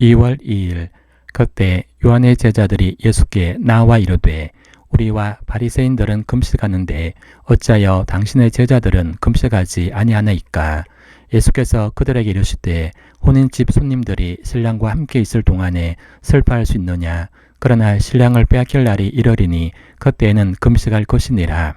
2월 2일 그때 요한의 제자들이 예수께 나와 이르되 우리와 바리새인들은 금식하는데 어찌하여 당신의 제자들은 금식하지 아니하나이까? 예수께서 그들에게 이르시되 혼인집 손님들이 신랑과 함께 있을 동안에 슬퍼할 수 있느냐? 그러나 신랑을 빼앗길 날이 이러리니 그때에는 금식할 것이니라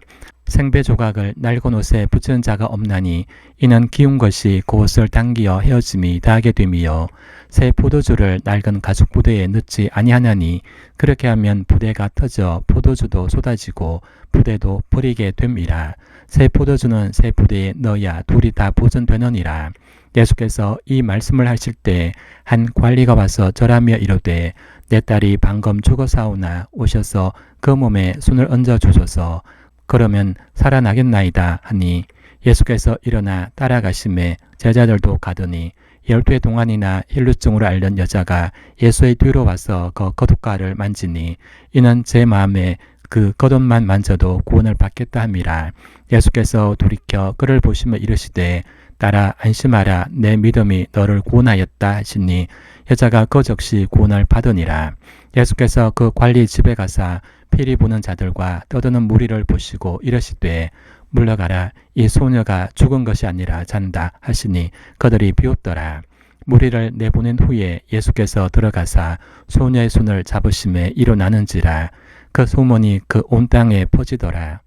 생배 조각을 낡은 옷에 붙이는 자가 없나니 이는 기운 것이 그 옷을 당기어 헤어짐이 다하게 됨이요. 새 포도주를 낡은 가죽 부대에 넣지 아니하나니 그렇게 하면 부대가 터져 포도주도 쏟아지고 부대도 버리게 됨이라. 새 포도주는 새 부대에 넣어야 둘이 다 보존되느니라. 예수께서 이 말씀을 하실 때 한 관리가 와서 절하며 이르되 내 딸이 방금 죽어사오나 오셔서 그 몸에 손을 얹어 주소서 그러면 살아나겠나이다 하니 예수께서 일어나 따라가심에 제자들도 가더니 열두 해 동안이나 힐루증으로 앓는 여자가 예수의 뒤로 와서 그 겉옷가를 만지니 이는 제 마음에 그 겉옷만 만져도 구원을 받겠다 함이라 예수께서 돌이켜 그를 보시며 이르시되 따라 안심하라 내 믿음이 너를 구원하였다 하시니 여자가 그 즉시 구원을 받으니라. 예수께서 그 관리 집에 가사 피리 부는 자들과 떠드는 무리를 보시고 이르시되 물러가라 이 소녀가 죽은 것이 아니라 잔다 하시니 그들이 비웃더라. 무리를 내보낸 후에 예수께서 들어가사 소녀의 손을 잡으심에 일어나는지라 그 소문이 그 온 땅에 퍼지더라